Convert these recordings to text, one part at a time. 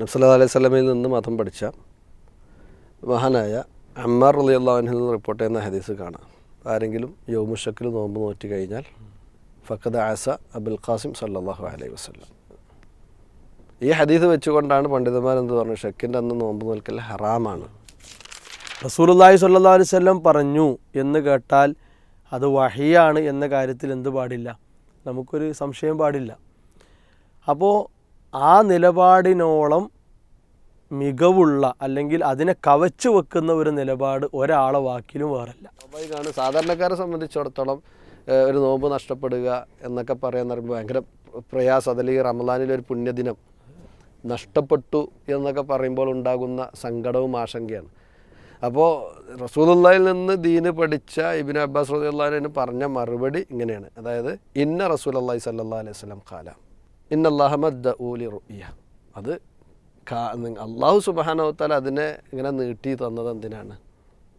നബ്സല്ലാ അലൈഹി സ്വലമിൽ നിന്ന് മതം പഠിച്ച മഹാനായ അമ്മാർ അലി അള്ളാഹുനിൽ നിന്ന് റിപ്പോർട്ട് ചെയ്യുന്ന ഹദീസ് കാണാം. ആരെങ്കിലും യോമുഷക്കിൽ നോമ്പ് നോറ്റി കഴിഞ്ഞാൽ ഫക്കദ് ആസ അബുൽ ഖാസിം സല്ലാഹു അലൈഹി വസ്ലം ഈ ഹദീസ് വെച്ചുകൊണ്ടാണ് പണ്ഡിതന്മാർ എന്ത് പറഞ്ഞു? ഷെക്കിന്റെ അന്ന് നോമ്പ് നോൽക്കൽ ഹറാമാണ്. റസൂലുള്ളാഹി സല്ലാ അലൈഹി വസല്ലം പറഞ്ഞു എന്ന് കേട്ടാൽ അത് വഹിയാണ് എന്ന കാര്യത്തിൽ എന്ത് പാടില്ല? നമുക്കൊരു സംശയം പാടില്ല. അപ്പോൾ ആ നിലപാടിനോളം മികവുള്ള അല്ലെങ്കിൽ അതിനെ കവച്ചു വെക്കുന്ന ഒരു നിലപാട് ഒരാളെ വാക്കിലും വേറല്ല. സ്വാഭാവികമാണ് സാധാരണക്കാരെ സംബന്ധിച്ചിടത്തോളം ഒരു നോമ്പ് നഷ്ടപ്പെടുക എന്നൊക്കെ പറയാന്ന് പറയുമ്പോൾ ഭയങ്കര പ്രയാസം. അതല്ലെങ്കിൽ റമദാനിലെ ഒരു പുണ്യദിനം നഷ്ടപ്പെട്ടു എന്നൊക്കെ പറയുമ്പോൾ ഉണ്ടാകുന്ന സങ്കടവും ആശങ്കയാണ്. അപ്പോൾ റസൂലുള്ളാഹിൽ നിന്ന് ദീന് പഠിച്ച ഇബിൻ അബ്ബാസ് റസൂലുള്ളാഹിന് പറഞ്ഞ മറുപടി ഇങ്ങനെയാണ്. അതായത് ഇന്ന അള്ളാഹി സല്ലാ അലൈഹി സ്വലം ഖാല. ഇന്ന അള്ളാഹമദ് ഊലി റുയ്യ അത് അള്ളാഹു സുബാനവത്താൽ അതിനെ ഇങ്ങനെ നീട്ടി തന്നത് എന്തിനാണ്?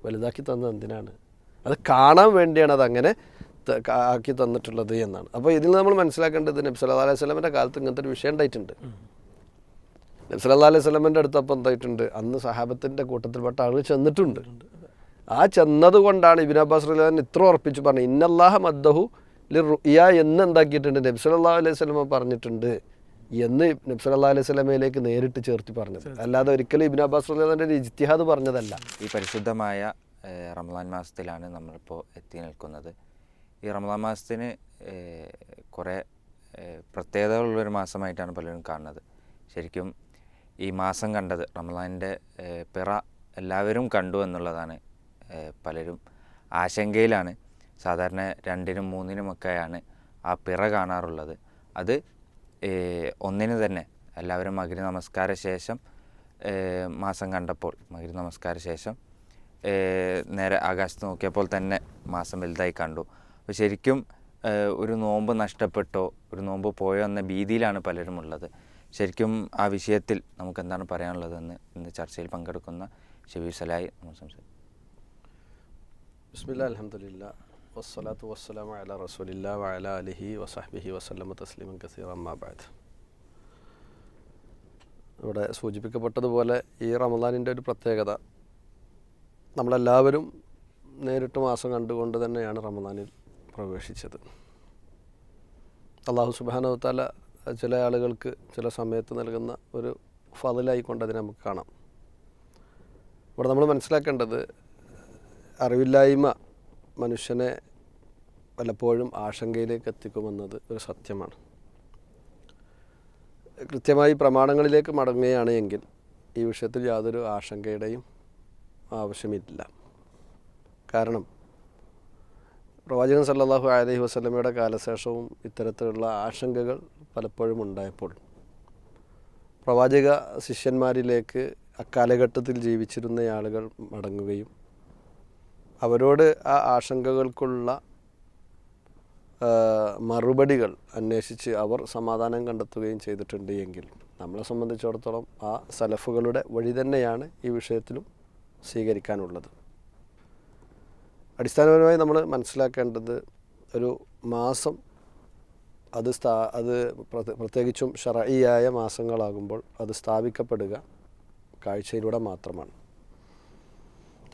വലുതാക്കി തന്നത് എന്തിനാണ്? അത് കാണാൻ വേണ്ടിയാണ് അതങ്ങനെ അങ്ങനെ ആക്കി തന്നിട്ടുള്ളത് എന്നാണ്. അപ്പോൾ ഇതിൽ നമ്മൾ മനസ്സിലാക്കേണ്ടത് നബി സല്ലല്ലാഹു അലൈഹി സ്വലമിന്റെ കാലത്ത് ഇങ്ങനത്തെ ഒരു വിഷയം ഉണ്ടായിട്ടുണ്ട്. നബി സല്ലല്ലാഹു അലൈഹി സ്വലമിന്റെ അടുത്ത് അപ്പം എന്തായിട്ടുണ്ട്? അന്ന് സഹാബത്തിന്റെ കൂട്ടത്തിൽപ്പെട്ട ആളുകൾ ചെന്നിട്ടുണ്ട്. ആ ചെന്നത് കൊണ്ടാണ് ഇബിൻ അബ്ബാസ് റഹ്ലാൻ ഇത്ര ഉറപ്പിച്ച് പറഞ്ഞു ഇന്നല്ലാഹ മദ്ദഹു ലി റുയ എന്ന് എന്താക്കിയിട്ടുണ്ട്? നബി സല്ലല്ലാഹു അലൈഹി സ്വലമ പറഞ്ഞിട്ടുണ്ട്. എന്ന് നബി സല്ലല്ലാഹു അലൈഹി സ്വലമയിലേക്ക് നേരിട്ട് ചേർത്ത് പറഞ്ഞത്. അല്ലാതെ ഒരിക്കലും ഇബിൻ അബ്ബാസ് ഒരു ഇജ്തിഹാദ് പറഞ്ഞതല്ല. ഈ പരിശുദ്ധമായ റംലാൻ മാസത്തിലാണ് നമ്മളിപ്പോൾ എത്തി നിൽക്കുന്നത്. ഈ റംലാൻ മാസത്തിന് കുറേ പ്രത്യേകതകളുള്ളൊരു മാസമായിട്ടാണ് പലരും കാണുന്നത്. ശരിക്കും ഈ മാസം കണ്ടത് റംലാന്റെ പിറ എല്ലാവരും കണ്ടു എന്നുള്ളതാണ് പലരും ആശങ്കയിലാണ്. സാധാരണ രണ്ടിനും മൂന്നിനുമൊക്കെയാണ് ആ പിറ കാണാറുള്ളത്. അത് ഒന്നിന് തന്നെ എല്ലാവരും മകരി നമസ്കാര ശേഷം മാസം കണ്ടപ്പോൾ മകരി നമസ്കാര ശേഷം നേരെ ആകാശത്ത് നോക്കിയപ്പോൾ തന്നെ മാസം വലുതായി കണ്ടു. അപ്പോൾ ശരിക്കും ഒരു നോമ്പ് നഷ്ടപ്പെട്ടോ ഒരു നോമ്പ് പോയോ എന്ന ഭീതിയിലാണ് പലരും ഉള്ളത് ശരിക്കും ആ വിഷയത്തിൽ നമുക്ക് എന്താണ് പറയാനുള്ളതെന്ന് ഇന്ന് ചർച്ചയിൽ പങ്കെടുക്കുന്ന ഷബീസലായി നമ്മൾ സംസാരിക്കും. ബിസ്മില്ല അൽഹംദുലില്ലാ വസ്സലാത്തു വസ്സലാം അല റസൂലില്ല വഅല അലിഹി വസഹ്ബിഹി വസ്ലമ തസ്ലിമൻ കസീർ അമ്മാബാദ് ഇവിടെ സൂചിപ്പിക്കപ്പെട്ടതുപോലെ ഈ റമദാനിന്റെ ഒരു പ്രത്യേകത. നമ്മളെല്ലാവരും നേരിട്ട് മാസം കണ്ടുകൊണ്ട് തന്നെയാണ് റമദാനിൽ പ്രവേശിച്ചത്. അള്ളാഹു സുബാനവത്താല ചില ആളുകൾക്ക് ചില സമയത്ത് നൽകുന്ന ഒരു ഫതിലായിക്കൊണ്ട് അതിനെ നമുക്ക് കാണാം. ഇവിടെ നമ്മൾ മനസ്സിലാക്കേണ്ടത് അറിവില്ലായ്മ മനുഷ്യനെ പലപ്പോഴും ആശങ്കയിലേക്ക് എത്തിക്കുമെന്നത് ഒരു സത്യമാണ്. കൃത്യമായി പ്രമാണങ്ങളിലേക്ക് മടങ്ങുകയാണ് എങ്കിൽ ഈ വിഷയത്തിൽ യാതൊരു ആശങ്കയുടെയും ആവശ്യമില്ല. കാരണം പ്രവാചകൻ സല്ലാഹു അലഹി വസ്ലമയുടെ കാലശേഷവും ഇത്തരത്തിലുള്ള ആശങ്കകൾ പലപ്പോഴും ഉണ്ടായപ്പോൾ പ്രവാചക ശിഷ്യന്മാരിലേക്ക് അക്കാലഘട്ടത്തിൽ ജീവിച്ചിരുന്ന ആളുകൾ മടങ്ങുകയും അവരോട് ആ ആശങ്കകൾക്കുള്ള മറുപടികൾ അന്വേഷിച്ച് അവർ സമാധാനം കണ്ടെത്തുകയും ചെയ്തിട്ടുണ്ട് എങ്കിൽ നമ്മളെ സംബന്ധിച്ചിടത്തോളം ആ സലഫുകളുടെ വഴി തന്നെയാണ് ഈ വിഷയത്തിലും സ്വീകരിക്കാനുള്ളത്. അടിസ്ഥാനപരമായി നമ്മൾ മനസ്സിലാക്കേണ്ടത് ഒരു മാസം അത് സ്ഥാ അത് പ്രത്യ- പ്രത്യേകിച്ചും ഷറയിയായ മാസങ്ങളാകുമ്പോൾ അത് സ്ഥാപിക്കപ്പെടുക കാഴ്ചയിലൂടെ മാത്രമാണ്.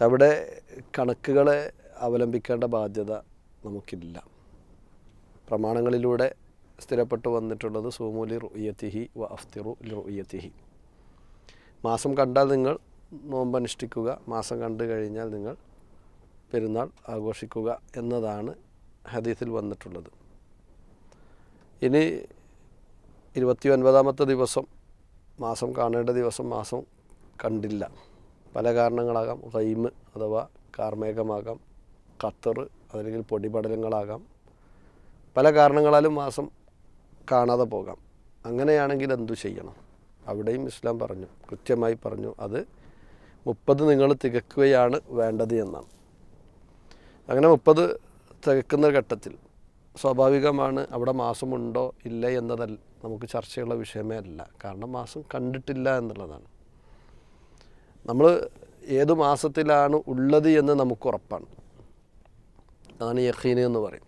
അവിടെ കണക്കുകളെ അവലംബിക്കേണ്ട ബാധ്യത നമുക്കില്ല. പ്രമാണങ്ങളിലൂടെ സ്ഥിരപ്പെട്ടു വന്നിട്ടുള്ളത് സൂമുലി റുയ്യത്തിഹി വ അഫ്തിറു ലി റുയ്യത്തിഹി മാസം കണ്ടാൽ നിങ്ങൾ നോമ്പ് അനുഷ്ഠിക്കുക മാസം കണ്ടു കഴിഞ്ഞാൽ നിങ്ങൾ പെരുന്നാൾ ആഘോഷിക്കുക എന്നതാണ് ഹദീസിൽ വന്നിട്ടുള്ളത്. ഇനി ഇരുപത്തി ഒൻപതാമത്തെ ദിവസം മാസം കാണേണ്ട ദിവസം മാസം കണ്ടില്ല. പല കാരണങ്ങളാകാം. റൈമ് അഥവാ കാർമേഘമാകാം. ഖത്തർ അല്ലെങ്കിൽ പൊടിപടലങ്ങളാകാം. പല കാരണങ്ങളാലും മാസം കാണാതെ പോകാം. അങ്ങനെയാണെങ്കിൽ എന്തു ചെയ്യണം? അവിടെയും ഇസ്ലാം പറഞ്ഞു. കൃത്യമായി പറഞ്ഞു. അത് മുപ്പത് നിങ്ങൾ തികക്കുകയാണ് വേണ്ടത് എന്നാണ്. അങ്ങനെ മുപ്പത് തികക്കുന്ന ഘട്ടത്തിൽ സ്വാഭാവികമാണ് അവിടെ മാസമുണ്ടോ ഇല്ല എന്നതല്ല. നമുക്ക് ചർച്ചയുള്ള വിഷയമേ അല്ല. കാരണം മാസം കണ്ടിട്ടില്ല എന്നുള്ളതാണ്. നമ്മൾ ഏത് മാസത്തിലാണ് ഉള്ളത് എന്ന് നമുക്ക് ഉറപ്പാണ്. അതാണ് യഖീന് എന്ന് പറയും.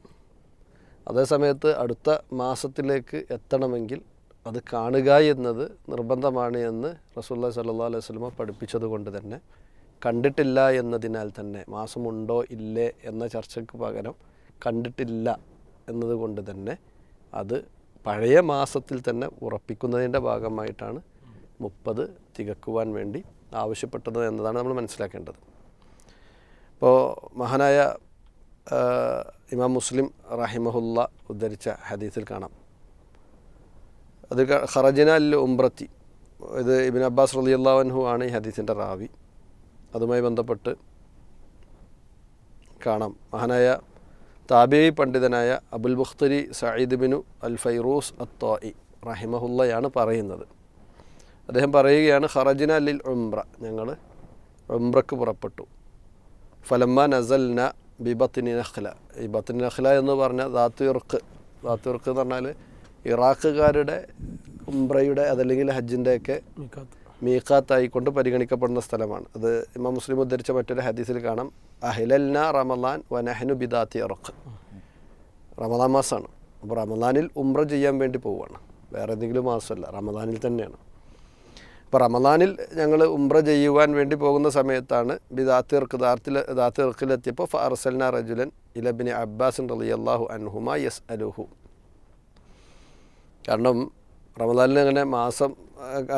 അതേസമയത്ത് അടുത്ത മാസത്തിലേക്ക് എത്തണമെങ്കിൽ അത് കാണുക എന്നത് നിർബന്ധമാണ് എന്ന് റസൂല്ല സല്ലാ അലൈഹി സ്വലമ പഠിപ്പിച്ചത് കൊണ്ട് തന്നെ കണ്ടിട്ടില്ല എന്നതിനാൽ തന്നെ മാസമുണ്ടോ ഇല്ലേ എന്ന ചർച്ചയ്ക്ക് പകരം കണ്ടിട്ടില്ല എന്നതുകൊണ്ട് തന്നെ അത് പഴയ മാസത്തിൽ തന്നെ ഉറപ്പിക്കുന്നതിന്റെ ഭാഗമായിട്ടാണ് മുപ്പത് തികക്കുവാൻ വേണ്ടി ആവശ്യപ്പെട്ടത് എന്നതാണ് നമ്മൾ മനസ്സിലാക്കേണ്ടത്. ഇപ്പോൾ മഹാനായ ഇമാം മുസ്ലിം റഹിമഹുല്ല ഉദ്ധരിച്ച ഹദീസിൽ കാണാം. അത് ഖറജന അൽ ഉംറത്തി. ഇത് ഇബിൻ അബ്ബാസ് റലി അൻഹു ആണ് ഈ ഹദീസിന്റെ റാവി. അതുമായി ബന്ധപ്പെട്ട് കാണാം. മഹാനായ താബേ പണ്ഡിതനായ Abul Bukhtari Sayyid bin al Fairuz അത്തോയി റഹിമഹുല്ലയാണ് പറയുന്നത്. അദ്ദേഹം പറയുകയാണ് ഹറജിന ലിൽ ഉംറ. ഞങ്ങൾ ഉംറക്ക് പുറപ്പെട്ടു. ഫലമ്മ നസൽന ബിബത്തിനി നഖ്ല. ഈ ബത്തിനി നഖ്ല എന്ന് പറഞ്ഞാൽ ദാത്തുർക്ക് ദാത്തുർക്ക് എന്ന് പറഞ്ഞാൽ ഇറാഖുകാരുടെ ഉംറയുടെ അതല്ലെങ്കിൽ ഹജ്ജിന്റെയൊക്കെ മീഖാത്ത്. മീഖാത്തായിക്കൊണ്ട് പരിഗണിക്കപ്പെടുന്ന സ്ഥലമാണ്. അത് ഇമാം മുസ്ലിം ഉദ്ധരിച്ച മറ്റൊരു ഹദീസിൽ കാണാം. അഹിലൽന റമലാൻ വനഹനു ബിദാത്തി ഇറക്ക് റമദാൻ മാസമാണ് അപ്പോൾ റമദാനിൽ ഉംറ ചെയ്യാൻ വേണ്ടി പോവുകയാണ് വേറെ ഏതെങ്കിലും മാസമല്ല. റമദാനിൽ തന്നെയാണ്. അപ്പോൾ റമദാനിൽ ഞങ്ങൾ ഉംറ ചെയ്യുവാൻ വേണ്ടി പോകുന്ന സമയത്താണ് ബി ദാത്തിർക്ക് ദാത്തിൽ ദാത്തിർക്കിലെത്തിയപ്പോൾ ഫാർസൽന റജുലൻ ഇലബിന് അബ്ബാസിൻ റലി അള്ളാഹു അൻഹുമ യസ് അലുഹു കാരണം റമദാനിൽ അങ്ങനെ മാസം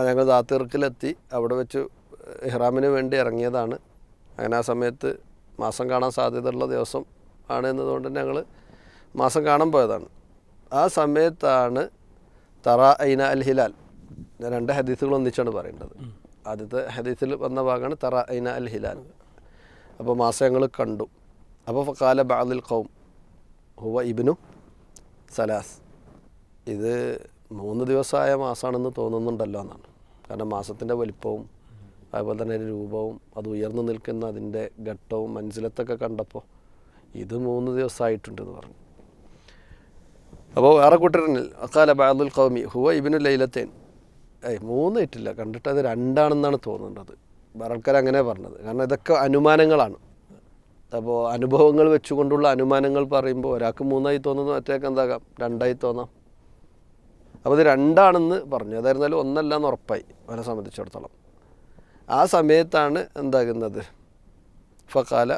ഞങ്ങൾ ദാത്തിർക്കിലെത്തി അവിടെ വെച്ച് ഇഹ്റാമിന് വേണ്ടി ഇറങ്ങിയതാണ്. അങ്ങനെ ആ സമയത്ത് മാസം കാണാൻ സാധ്യതയുള്ള ദിവസം ആണ് എന്നതുകൊണ്ട് ഞങ്ങൾ മാസം കാണാൻ പോയതാണ്. ആ സമയത്താണ് തറ ഐന അൽ ഹിലാൽ ഞാൻ രണ്ട് ഹദീസുകൾ ഒന്നിച്ചാണ് പറയേണ്ടത്. ആദ്യത്തെ ഹദീസിൽ വന്ന ഭാഗമാണ് തറ ഐന അൽ ഹിലാൽ അപ്പോൾ മാസം ഞങ്ങൾ കണ്ടു. അപ്പോൾ കാല ബാദിൽ കൗം ഹുവ ഇബിനു സലാസ്. ഇത് മൂന്ന് ദിവസമായ മാസമാണെന്ന് തോന്നുന്നുണ്ടല്ലോ എന്നാണ്. കാരണം മാസത്തിന്റെ വലിപ്പവും അതുപോലെ തന്നെ രൂപവും അത് ഉയർന്നു നിൽക്കുന്ന അതിന്റെ ഘട്ടവും മനസ്സിലത്തൊക്കെ കണ്ടപ്പോൾ ഇത് മൂന്ന് ദിവസമായിട്ടുണ്ടെന്ന് പറഞ്ഞു. അപ്പോൾ വേറെ കൂട്ടരനിൽ അക്കാല ബാദുൽ കൗമി ഹുവ ഇബിനു ലൈലത്തേൻ ഏയ് മൂന്ന് ഇട്ടില്ല. കണ്ടിട്ട് അത് രണ്ടാണെന്നാണ് തോന്നുന്നത്. ആൾക്കാർ അങ്ങനെ പറഞ്ഞത്. കാരണം ഇതൊക്കെ അനുമാനങ്ങളാണ്. അപ്പോൾ അനുഭവങ്ങൾ വെച്ചുകൊണ്ടുള്ള അനുമാനങ്ങൾ പറയുമ്പോൾ ഒരാൾക്ക് മൂന്നായി തോന്നുന്നു മറ്റേക്ക് എന്താകാം? രണ്ടായി തോന്നാം. അപ്പോൾ ഇത് രണ്ടാണെന്ന് പറഞ്ഞു. അതായിരുന്നാലും ഒന്നല്ല എന്ന് ഉറപ്പായി അവനെ സംബന്ധിച്ചിടത്തോളം. ആ സമയത്താണ് എന്താകുന്നത്? ഫക്കാല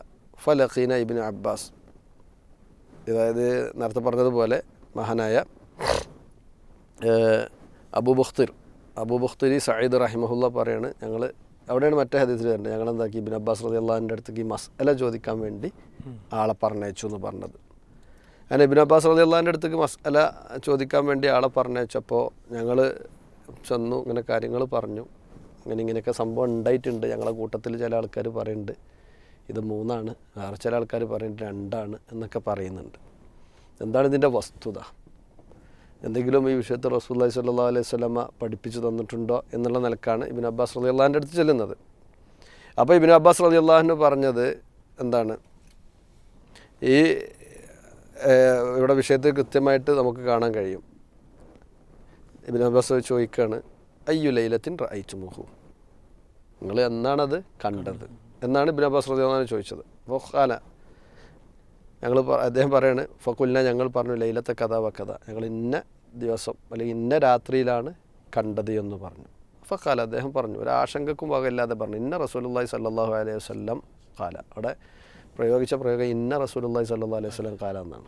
ഫലഖീന ഇബിൻ അബ്ബാസ്. അതായത് നേരത്തെ പറഞ്ഞതുപോലെ മഹാനായ ഏഹ്, അബൂ ബുഖ്തിർ അബൂ ബുഖ്തിരി സയ്യിദ് റഹിമഹുല്ല പറയാണ് ഞങ്ങൾ അവിടെയാണ് മറ്റേ ഹദീസിൽ വരുന്നത് ഞങ്ങൾ എന്താക്കി ഇബിൻ അബ്ബാസ് റതി അള്ളാഹിന്റെ അടുത്തേക്ക് ഈ മസ്അല ചോദിക്കാൻ വേണ്ടി ആളെ പറഞ്ഞയച്ചു എന്ന് പറഞ്ഞത്. അങ്ങനെ ഇബിൻ അബ്ബാസ് റതി അള്ളാഹിന്റെ അടുത്തേക്ക് മസ്അല ചോദിക്കാൻ വേണ്ടി ആളെ പറഞ്ഞയച്ചപ്പോൾ ഞങ്ങൾ ചെന്നു ഇങ്ങനെ കാര്യങ്ങൾ പറഞ്ഞു. ഇങ്ങനെ ഇങ്ങനെയൊക്കെ സംഭവം ഉണ്ടായിട്ടുണ്ട്. ഞങ്ങളുടെ കൂട്ടത്തിൽ ചില ആൾക്കാർ പറയുന്നുണ്ട് ഇത് മൂന്നാണ്. വേറെ ചില ആൾക്കാർ പറയുന്നുണ്ട് രണ്ടാണ് എന്നൊക്കെ പറയുന്നുണ്ട്. എന്താണ് ഇതിന്റെ വസ്തുത? എന്തെങ്കിലും ഈ വിഷയത്തിൽ റസൂല്ലായി സല്ലാ അലൈഹി സ്വലമ പഠിപ്പിച്ചു തന്നിട്ടുണ്ടോ എന്നുള്ള നിലക്കാണ് ഇബിൻ അബ്ബാസ് റലി അള്ളാഹിന്റെ അടുത്ത് ചെല്ലുന്നത്. അപ്പോൾ ഇബിൻ അബ്ബാസ് റലി അള്ളാഹിന് പറഞ്ഞത് എന്താണ്? ഈ ഇവിടെ വിഷയത്തിൽ കൃത്യമായിട്ട് നമുക്ക് കാണാൻ കഴിയും. ഇബിൻ അബ്ബാസ് ചോദിക്കുകയാണ് അയ്യു ലൈലത്തിൻ റഅയ്ച്ചു മുഹു നിങ്ങൾ എന്നാണത് കണ്ടത്? എന്നാണ് ഇബിൻ അബ്ബാസ് അള്ളഹാൻ ചോദിച്ചത്. ഖാല ഞങ്ങൾ അദ്ദേഹം പറയാണ് ഫക്കുലിന ഞങ്ങൾ പറഞ്ഞു ലൈലത്തെ കഥ വക്കഥ ഞങ്ങൾ ഇന്ന ദിവസം അല്ലെങ്കിൽ ഇന്ന രാത്രിയിലാണ് കണ്ടത് എന്ന് പറഞ്ഞു. ഫക്കാല അദ്ദേഹം പറഞ്ഞു ഒരു ആശങ്കക്കും വകയില്ലാതെ പറഞ്ഞു ഇന്ന റസൂലുള്ളാഹി സല്ലാഹു അലൈഹി വസല്ലം കാല അവിടെ പ്രയോഗിച്ച പ്രയോഗം ഇന്ന റസൂലുള്ളാഹി സല്ലാ അലൈഹി വസല്ലം കാല എന്നാണ്.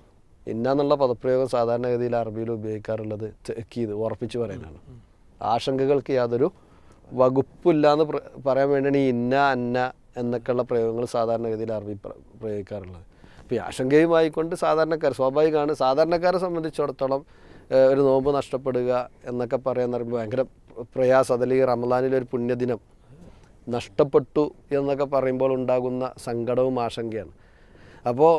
ഇന്ന എന്നുള്ള പദപ്രയോഗം സാധാരണഗതിയിൽ അറബിയിൽ ഉപയോഗിക്കാറുള്ളത് തെക്കീത് ഉറപ്പിച്ച് പറയുന്നതാണ്. ആശങ്കകൾക്ക് യാതൊരു വകുപ്പില്ല എന്ന് പറയാൻ വേണ്ടിയാണ് ഇന്ന അന്ന എന്നൊക്കെയുള്ള പ്രയോഗങ്ങൾ സാധാരണഗതിയിൽ അറബി പ്രയോഗിക്കാറുള്ളത്. അപ്പോൾ ഈ ആശങ്കയുമായിക്കൊണ്ട് സാധാരണക്കാർ സ്വാഭാവികമാണ് സാധാരണക്കാരെ സംബന്ധിച്ചിടത്തോളം ഒരു നോമ്പ് നഷ്ടപ്പെടുക എന്നൊക്കെ പറയാൻ പറയുമ്പോൾ ഭയങ്കര പ്രയാസം. അതല്ലെങ്കിൽ റമദാനിലെ ഒരു പുണ്യദിനം നഷ്ടപ്പെട്ടു എന്നൊക്കെ പറയുമ്പോൾ ഉണ്ടാകുന്ന സങ്കടവും ആശങ്കയാണ്. അപ്പോൾ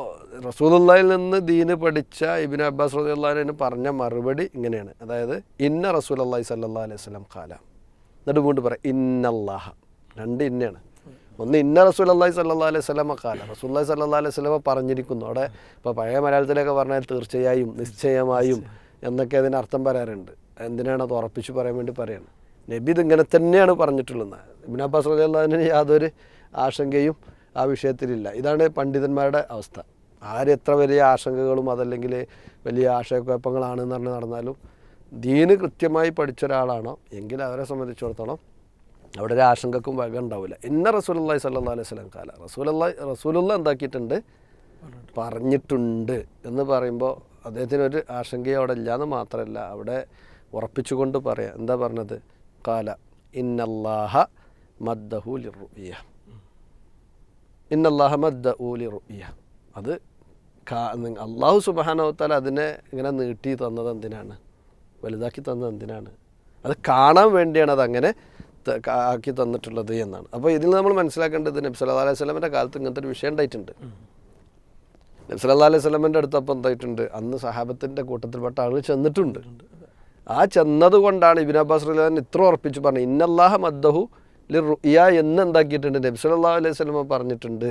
റസൂലുള്ളാഹിൽ നിന്ന് ദീന് പഠിച്ച ഇബിൻ അബ്ബാസ് റസൂലുള്ളാഹിന് പറഞ്ഞ മറുപടി ഇങ്ങനെയാണ്. അതായത് ഇന്ന റസൂൽ അള്ളാഹി സല്ലാ അലൈഹി സ്വലം ഖാല. എന്നിട്ട് വീണ്ടും പറയാം ഇന്നല്ലാഹ. രണ്ട് ഇന്നയാണ്. ഒന്ന് ഇന്ന റസൂൽ അള്ളാഹി സല്ലാ അലൈഹി സ്വലമ ഖാല. റസൂല്ലാഹി സല്ലാ അലൈഹി സ്വലമ പറഞ്ഞിരിക്കുന്നു. അവിടെ ഇപ്പോൾ പഴയ മലയാളത്തിലൊക്കെ പറഞ്ഞാൽ തീർച്ചയായും നിശ്ചയമായും എന്നൊക്കെ അതിന് അർത്ഥം പറയാറുണ്ട്. എന്തിനാണ് അത് ഉറപ്പിച്ച് പറയാൻ വേണ്ടി പറയാണ് നബി ഇത് ഇങ്ങനെ തന്നെയാണ് പറഞ്ഞിട്ടുള്ളത്. ഇബിൻ അബ്ബാസ് അള്ളാഹിന് യാതൊരു ആശങ്കയും ആ വിഷയത്തിലില്ല. ഇതാണ് പണ്ഡിതന്മാരുടെ അവസ്ഥ. ആരെത്ര വലിയ ആശങ്കകളും അതല്ലെങ്കിൽ വലിയ ആശയക്കുഴപ്പങ്ങളാണെന്ന് പറഞ്ഞ് നടന്നാലും ദീന് കൃത്യമായി പഠിച്ച ഒരാളാണോ? എങ്കിൽ അവരെ സംബന്ധിച്ചിടത്തോളം അവിടെ ഒരു ആശങ്കക്കും വക ഉണ്ടാവില്ല. ഇന്ന റസൂലി സല്ലാ അലൈഹി സ്വലം കാല. റസൂലല്ല റസൂലുള്ള എന്താക്കിയിട്ടുണ്ട്? പറഞ്ഞിട്ടുണ്ട് എന്ന് പറയുമ്പോൾ അദ്ദേഹത്തിന് ഒരു ആശങ്കയും അവിടെ മാത്രമല്ല അവിടെ ഉറപ്പിച്ചുകൊണ്ട് പറയാം. എന്താ പറഞ്ഞത്? കാല ഇന്നല്ലാഹ മദ്ദഹു ലിറുയ ഇന്നല്ലാഹ മദ്ദഹു ലിറുയ അത് അള്ളാഹു സുബാനവത്താൽ അതിനെ ഇങ്ങനെ നീട്ടി തന്നത് എന്തിനാണ്? വലുതാക്കി തന്നത് എന്തിനാണ്? അത് കാണാൻ വേണ്ടിയാണ് അതങ്ങനെ ആക്കി തന്നിട്ടുള്ളത് എന്നാണ്. അപ്പോൾ ഇതിൽ നമ്മൾ മനസ്സിലാക്കേണ്ടത് നബി അല്ലാ അലൈഹി വസല്ലമയുടെ കാലത്ത് ഇങ്ങനത്തെ ഒരു വിഷയം ഉണ്ടായിട്ടുണ്ട്. നബി സല്ലല്ലാഹു അലൈഹി സ്വലമിന്റെ അടുത്ത് അപ്പം എന്തായിട്ടുണ്ട്? അന്ന് സഹാബത്തിന്റെ കൂട്ടത്തിൽപ്പെട്ട ആളുകൾ ചെന്നിട്ടുണ്ട്. ആ ചെന്നത് കൊണ്ടാണ് ഇബിൻ അബ്ബാസ് റഹ്ലാൻ ഇത്ര ഉറപ്പിച്ച് പറഞ്ഞു ഇന്നല്ലാഹ മദ്ദഹു ലി റുയ എന്ന് എന്താക്കിയിട്ടുണ്ട്? നബി സല്ലല്ലാഹു അലൈഹി സ്വലമ പറഞ്ഞിട്ടുണ്ട്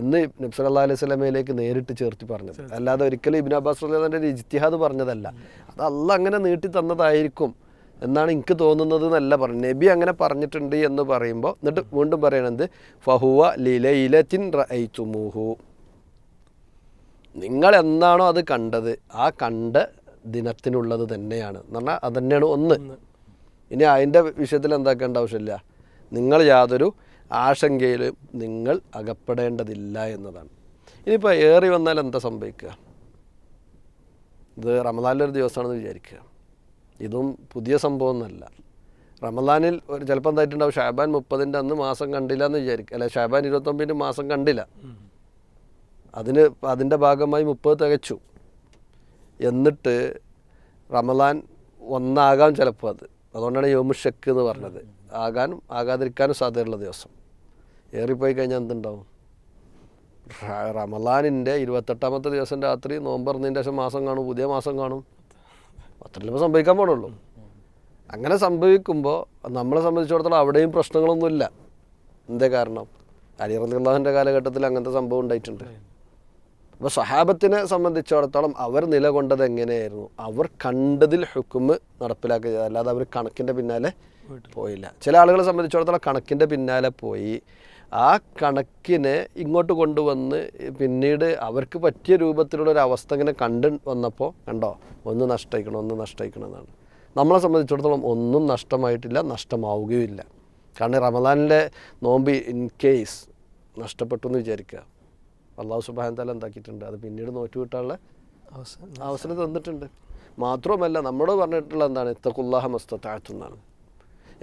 എന്ന് നബി സല്ലല്ലാഹു അലൈഹി സ്വലമയിലേക്ക് നേരിട്ട് ചേർത്തി പറഞ്ഞത് അല്ലാതെ ഒരിക്കലും ഇബിൻ അബ്ബാസ് റഹ്ലാന്റെ ഒരു ഇജ്തിഹാദ് പറഞ്ഞതല്ല. അത് അല്ല അങ്ങനെ നീട്ടി തന്നതായിരിക്കും എന്നാണ് എനിക്ക് തോന്നുന്നത് എന്നല്ല പറഞ്ഞു നബി അങ്ങനെ പറഞ്ഞിട്ടുണ്ട് എന്ന് പറയുമ്പോൾ എന്നിട്ട് വീണ്ടും പറയണത് ഫഹുവ ലിലൈലത്തിൻ റഅയ്തുമൂഹു. നിങ്ങൾ എന്നാണോ അത് കണ്ടത് ആ കണ്ട ദിനത്തിനുള്ളത് തന്നെയാണ്. എന്ന് പറഞ്ഞാൽ അത് തന്നെയാണ് ഒന്ന്. ഇനി അതിന്റെ വിഷയത്തിൽ എന്താക്കേണ്ട ആവശ്യമില്ല. നിങ്ങൾ യാതൊരു ആശങ്കയിലും നിങ്ങൾ അകപ്പെടേണ്ടതില്ല എന്നതാണ്. ഇനിയിപ്പോൾ ഏറി വന്നാൽ എന്താ സംഭവിക്കുക? ഇത് റമദാനിലൊരു ദിവസമാണെന്ന് വിചാരിക്കുക. ഇതും പുതിയ സംഭവമൊന്നുമല്ല. റമദാനിൽ ഒരു ചിലപ്പോൾ എന്തായിട്ടുണ്ടാവും? ഷാബാൻ മുപ്പതിന്റെ അന്ന് മാസം കണ്ടില്ല എന്ന് വിചാരിക്കുക അല്ല ഷാബാൻ ഇരുപത്തൊമ്പതിന്റെ മാസം കണ്ടില്ല. അതിന് അതിന്റെ ഭാഗമായി മുപ്പത് തികച്ചു. എന്നിട്ട് റമദാൻ ഒന്നാകാം ചിലപ്പോൾ അത്. അതുകൊണ്ടാണ് യോമുഷക്ക് എന്ന് പറഞ്ഞത്. ആകാനും ആകാതിരിക്കാനും സാധ്യതയുള്ള ദിവസം. ഏറിപ്പോയി കഴിഞ്ഞാൽ എന്തുണ്ടാവും? റമലാനിന്റെ ഇരുപത്തെട്ടാമത്തെ ദിവസം രാത്രി നോമ്പറന്നതിന്റെ ശേഷം മാസം കാണും പുതിയ മാസം കാണും. അത്രയല്ലേ സംഭവിക്കാൻ പോണുള്ളൂ. അങ്ങനെ സംഭവിക്കുമ്പോൾ നമ്മളെ സംബന്ധിച്ചിടത്തോളം അവിടെയും പ്രശ്നങ്ങളൊന്നുമില്ല. എന്തേ കാരണം? അലി കാലഘട്ടത്തിൽ അങ്ങനത്തെ സംഭവം ഉണ്ടായിട്ടുണ്ട്. അപ്പോൾ സഹാബത്തിനെ സംബന്ധിച്ചിടത്തോളം അവർ നിലകൊണ്ടത് എങ്ങനെയായിരുന്നു? അവർ കണ്ടതിൽ ഹുക്കുമ് നടപ്പിലാക്കുക അല്ലാതെ അവർ കണക്കിന്റെ പിന്നാലെ പോയില്ല. ചില ആളുകളെ സംബന്ധിച്ചിടത്തോളം കണക്കിന്റെ പിന്നാലെ പോയി. ആ കണക്കിനെ ഇങ്ങോട്ട് കൊണ്ടുവന്ന് പിന്നീട് അവർക്ക് പറ്റിയ രൂപത്തിലുള്ള ഒരു അവസ്ഥ ഇങ്ങനെ കണ്ടു വന്നപ്പോൾ കണ്ടോ? ഒന്ന് നഷ്ടയിക്കണം ഒന്ന് നഷ്ടയിക്കണം എന്നാണ്. നമ്മളെ സംബന്ധിച്ചിടത്തോളം ഒന്നും നഷ്ടമായിട്ടില്ല നഷ്ടമാവുകയുമില്ല. കാരണം റമദാനിലെ നോമ്പ് ഇൻ കേസ് നഷ്ടപ്പെട്ടു എന്ന് വിചാരിക്കുക. അള്ളാഹു സുബാൻ താല എന്താക്കിയിട്ടുണ്ട്. അത് പിന്നീട് നോറ്റുവിട്ടാനുള്ള അവസരം തന്നിട്ടുണ്ട്. മാത്രവുമല്ല നമ്മളോട് പറഞ്ഞിട്ടുള്ള എന്താണ്? ഇത്തഖുല്ലാഹ എന്നാണ്.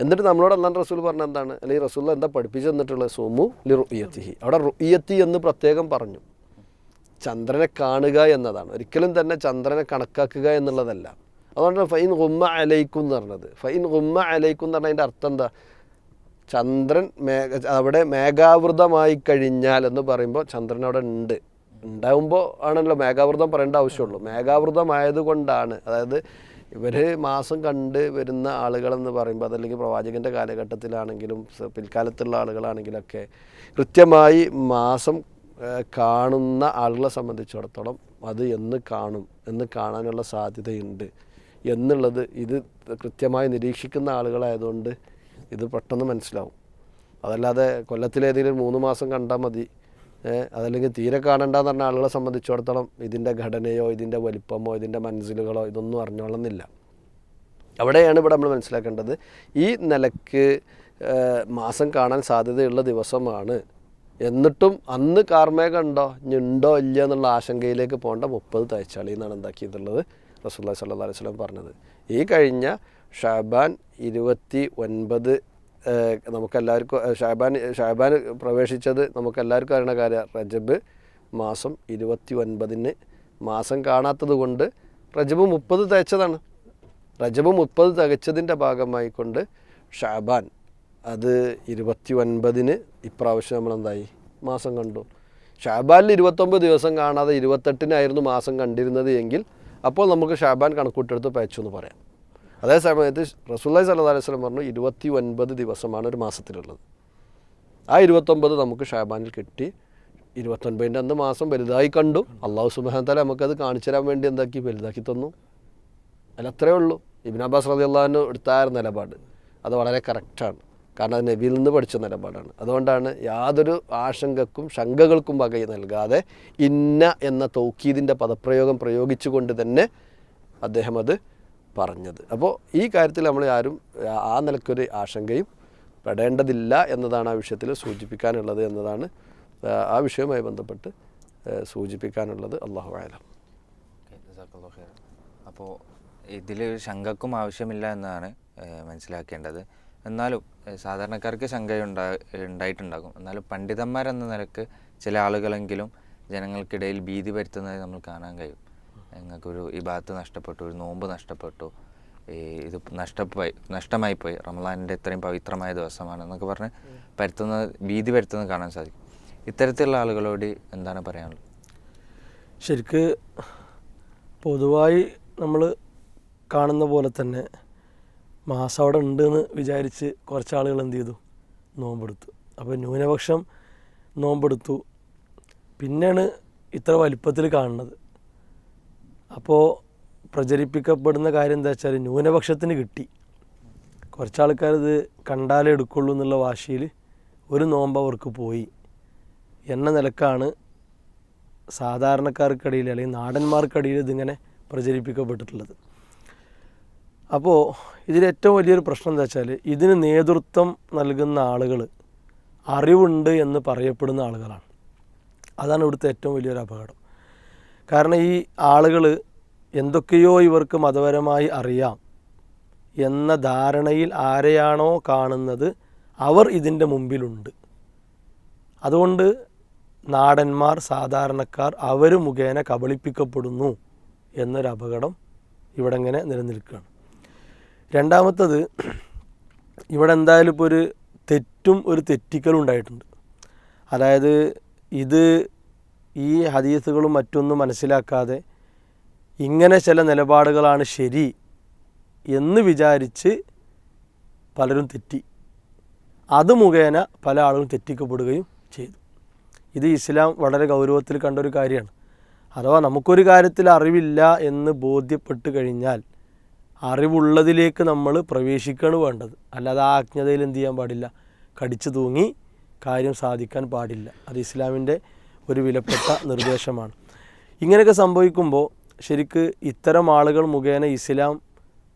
എന്നിട്ട് നമ്മളോട് അല്ലാൻ റസൂൽ പറഞ്ഞ എന്താണ്? അല്ലെങ്കിൽ റസൂൽ എന്താ പഠിപ്പിച്ചു തന്നിട്ടുള്ളത്? സോമു ലി റുയ്യത്തിഹി അവിടെ റുയ്യത്തി എന്ന് പ്രത്യേകം പറഞ്ഞു. ചന്ദ്രനെ കാണുക എന്നതാണ്. ഒരിക്കലും തന്നെ ചന്ദ്രനെ കണക്കാക്കുക എന്നുള്ളതല്ല. അതുകൊണ്ടാണ് ഫൈൻ ഗുമ്മ അലൈക്കും എന്ന് പറഞ്ഞത്. ഫൈൻ ഗുമ്മ അലൈക്കും എന്ന് പറഞ്ഞാൽ അതിന്റെ അർത്ഥം എന്താ? ചന്ദ്രൻ മേഘ അവിടെ മേഘാവൃതമായി കഴിഞ്ഞാൽ എന്ന് പറയുമ്പോൾ ചന്ദ്രൻ അവിടെ ഉണ്ട്. ഉണ്ടാവുമ്പോൾ ആണല്ലോ മേഘാവൃതം പറയേണ്ട ആവശ്യമുള്ളൂ. മേഘാവൃതമായത് കൊണ്ടാണ് അതായത് ഇവർ മാസം കണ്ട് വരുന്ന ആളുകളെന്ന് പറയുമ്പോൾ അതല്ലെങ്കിൽ പ്രവാചകന്റെ കാലഘട്ടത്തിലാണെങ്കിലും പിൽക്കാലത്തുള്ള ആളുകളാണെങ്കിലൊക്കെ കൃത്യമായി മാസം കാണുന്ന ആളുകളെ സംബന്ധിച്ചിടത്തോളം അത് എന്ന് കാണും എന്ന് കാണാനുള്ള സാധ്യതയുണ്ട് എന്നുള്ളത് ഇത് കൃത്യമായി നിരീക്ഷിക്കുന്ന ആളുകളായതുകൊണ്ട് ഇത് പെട്ടെന്ന് മനസ്സിലാവും. അതല്ലാതെ കൊല്ലത്തിലേതെങ്കിലും മൂന്ന് മാസം കണ്ടാൽ മതി. അതല്ലെങ്കിൽ തീരെ കാണണ്ടെന്ന് പറഞ്ഞ ആളുകളെ സംബന്ധിച്ചിടത്തോളം ഇതിന്റെ ഘടനയോ ഇതിന്റെ വലിപ്പമോ ഇതിന്റെ മനസ്സിലുകളോ ഇതൊന്നും അറിഞ്ഞോളുന്നില്ല. അവിടെയാണ് ഇവിടെ നമ്മൾ മനസ്സിലാക്കേണ്ടത്. ഈ നിലയ്ക്ക് മാസം കാണാൻ സാധ്യതയുള്ള ദിവസമാണ്. എന്നിട്ടും അന്ന് കാർമേഘ ഉണ്ടോ ഉണ്ടോ ഇല്ല എന്നുള്ള ആശങ്കയിലേക്ക് പോകേണ്ട മുപ്പത് തയ്ച്ചാളി എന്നാണ് എന്താക്കിയിട്ടുള്ളത് റസൂല്ലാ സല്ലാ അലൈഹി സ്വലം പറഞ്ഞത്. ഈ കഴിഞ്ഞ ഷാബാൻ ഇരുപത്തി ഒൻപത് നമുക്കെല്ലാവർക്കും ഷാബാൻ ഷാബാൻ പ്രവേശിച്ചത് നമുക്കെല്ലാവർക്കും അറിയണ കാര്യം റജബ് മാസം ഇരുപത്തി ഒൻപതിന് മാസം കാണാത്തത് കൊണ്ട് റജബ് മുപ്പത് തികച്ചതാണ് റജബ് മുപ്പത് തികച്ചതിന്റെ ഭാഗമായിക്കൊണ്ട് ഷാബാൻ അത് ഇരുപത്തി ഒൻപതിന് ഇപ്രാവശ്യം നമ്മളെന്തായി? മാസം കണ്ടു. ഷാബാനിൽ ഇരുപത്തൊമ്പത് ദിവസം കാണാതെ ഇരുപത്തെട്ടിനായിരുന്നു മാസം കണ്ടിരുന്നത് എങ്കിൽ അപ്പോൾ നമുക്ക് ഷാബാൻ കണക്കൂട്ടെടുത്ത് പയച്ചു എന്ന് പറയാം. അതേ സമയത്ത് റസൂല്ലായി സല്ലാ അലൈഹി വസല്ലം പറഞ്ഞു ഇരുപത്തി ഒൻപത് ദിവസമാണ് ഒരു മാസത്തിലുള്ളത്. ആ ഇരുപത്തൊമ്പത് നമുക്ക് ഷാബാനിൽ കിട്ടി. ഇരുപത്തൊൻപതിന്റെ അന്ന് മാസം വലുതായി കണ്ടു. അള്ളാഹു സുബാൻ തല നമുക്കത് കാണിച്ചു തരാൻ വേണ്ടി എന്താക്കി? വലുതാക്കി തന്നു. അല്ല അത്രേ ഉള്ളൂ. ഇബിൻ അബ്ബാസ് റതി അള്ളാഹിന് എടുത്തായ നിലപാട്. അത് വളരെ കറക്റ്റാണ് കാരണം അത് നബിയിൽ നിന്ന് പഠിച്ച നിലപാടാണ്. അതുകൊണ്ടാണ് യാതൊരു ആശങ്കക്കും ശങ്കകൾക്കും വക നൽകാതെ ഇന്ന എന്ന തൗക്കീദിന്റെ പദപ്രയോഗം പ്രയോഗിച്ചുകൊണ്ട് തന്നെ അദ്ദേഹം അത് പറഞ്ഞത്. അപ്പോൾ ഈ കാര്യത്തിൽ നമ്മൾ ആരും ആ- നിലക്കൊരു ആശങ്കയും പെടേണ്ടതില്ല എന്നതാണ് ആ വിഷയത്തിൽ സൂചിപ്പിക്കാനുള്ളത് എന്നതാണ് ആ, വിഷയവുമായി ബന്ധപ്പെട്ട് സൂചിപ്പിക്കാനുള്ളത് അള്ളാഹു അപ്പോൾ ഇതിൽ ശങ്കക്കും ആവശ്യമില്ല എന്നാണ് മനസ്സിലാക്കേണ്ടത്. എന്നാലും സാധാരണക്കാർക്ക് ശങ്ക ഉണ്ടാ ഉണ്ടായിട്ടുണ്ടാകും. എന്നാലും പണ്ഡിതന്മാരെന്ന നിലയ്ക്ക് ചില ആളുകളെങ്കിലും ജനങ്ങൾക്കിടയിൽ ഭീതി പരത്തുന്നത് നമ്മൾ കാണാൻ കഴിയും. ഞങ്ങൾക്കൊരു ഇബാത്ത് നഷ്ടപ്പെട്ടു ഒരു നോമ്പ് നഷ്ടപ്പെട്ടു. ഇത് നഷ്ടമായി പോയി റമലാനിന്റെ ഇത്രയും പവിത്രമായ ദിവസമാണ് എന്നൊക്കെ പറഞ്ഞ് പരത്തുന്ന ഭീതി പരത്തുന്നത് കാണാൻ സാധിക്കും. ഇത്തരത്തിലുള്ള ആളുകളോട് എന്താണ് പറയാനുള്ളത്? ശരിക്ക് പൊതുവായി നമ്മൾ കാണുന്ന പോലെ തന്നെ മാസം അവിടെ ഉണ്ടെന്ന് വിചാരിച്ച് കുറച്ച് ആളുകൾ എന്ത് ചെയ്തു? നോമ്പെടുത്തു. അപ്പോൾ ന്യൂനപക്ഷം നോമ്പെടുത്തു. പിന്നെയാണ് ഇത്ര വലിപ്പത്തിൽ കാണുന്നത്. അപ്പോൾ പ്രചരിപ്പിക്കപ്പെടുന്ന കാര്യം എന്താ വെച്ചാൽ ന്യൂനപക്ഷത്തിന് കിട്ടി. കുറച്ച് ആൾക്കാർ ഇത് കണ്ടാലേ എടുക്കുള്ളൂ എന്നുള്ള വാശിയിൽ ഒരു നോമ്പ് അവർക്ക് പോയി. എന്ന നിലക്കാണ് സാധാരണക്കാർക്കിടയിൽ അല്ലെങ്കിൽ നാടന്മാർക്കിടയിൽ ഇതിങ്ങനെ പ്രചരിപ്പിക്കപ്പെട്ടിട്ടുള്ളത്. അപ്പോൾ ഇതിൽ ഏറ്റവും വലിയൊരു പ്രശ്നം എന്താ വെച്ചാൽ ഇതിന് നേതൃത്വം നൽകുന്ന ആളുകൾ അറിവുണ്ട് എന്ന് പറയപ്പെടുന്ന ആളുകളാണ്. അതാണ് ഇവിടുത്തെ ഏറ്റവും വലിയൊരു അപകടം. കാരണം ഈ ആളുകൾ എന്തൊക്കെയോ ഇവർക്ക് മതപരമായി അറിയാം എന്ന ധാരണയിൽ ആരെയാണോ കാണുന്നത് അവർ ഇതിന്റെ മുമ്പിലുണ്ട്. അതുകൊണ്ട് നാടന്മാർ സാധാരണക്കാർ അവർ മുഖേന കബളിപ്പിക്കപ്പെടുന്നു എന്നൊരു അപകടം ഇവിടെ ഇങ്ങനെ നിലനിൽക്കുകയാണ്. രണ്ടാമത്തത് ഇവിടെ എന്തായാലും ഇപ്പോൾ ഒരു തെറ്റും ഒരു തെറ്റിക്കലും ഉണ്ടായിട്ടുണ്ട്. അതായത് ഇത് ഈ ഹദീസുകളും മറ്റൊന്നും മനസ്സിലാക്കാതെ ഇങ്ങനെ ചില നിലപാടുകളാണ് ശരി എന്ന് വിചാരിച്ച് പലരും തെറ്റി. അത് മുഖേന പല ആളുകളും തെറ്റിക്കപ്പെടുകയും ചെയ്തു. ഇത് ഇസ്ലാം വളരെ ഗൗരവത്തിൽ കണ്ട ഒരു കാര്യമാണ്. അഥവാ നമുക്കൊരു കാര്യത്തിൽ അറിവില്ല എന്ന് ബോധ്യപ്പെട്ട് കഴിഞ്ഞാൽ അറിവുള്ളതിലേക്ക് നമ്മൾ പ്രവേശിക്കുകയാണ് വേണ്ടത്. അല്ലാതെ ആ അജ്ഞതയിൽ എന്ത് ചെയ്യാൻ പാടില്ല? കടിച്ചു തൂങ്ങി കാര്യം സാധിക്കാൻ പാടില്ല. അത് ഇസ്ലാമിന്റെ ഒരു വിലപ്പെട്ട നിർദ്ദേശമാണ്. ഇങ്ങനെയൊക്കെ സംഭവിക്കുമ്പോൾ ശരിക്ക് ഇത്തരം ആളുകൾ മുഖേന ഇസ്ലാം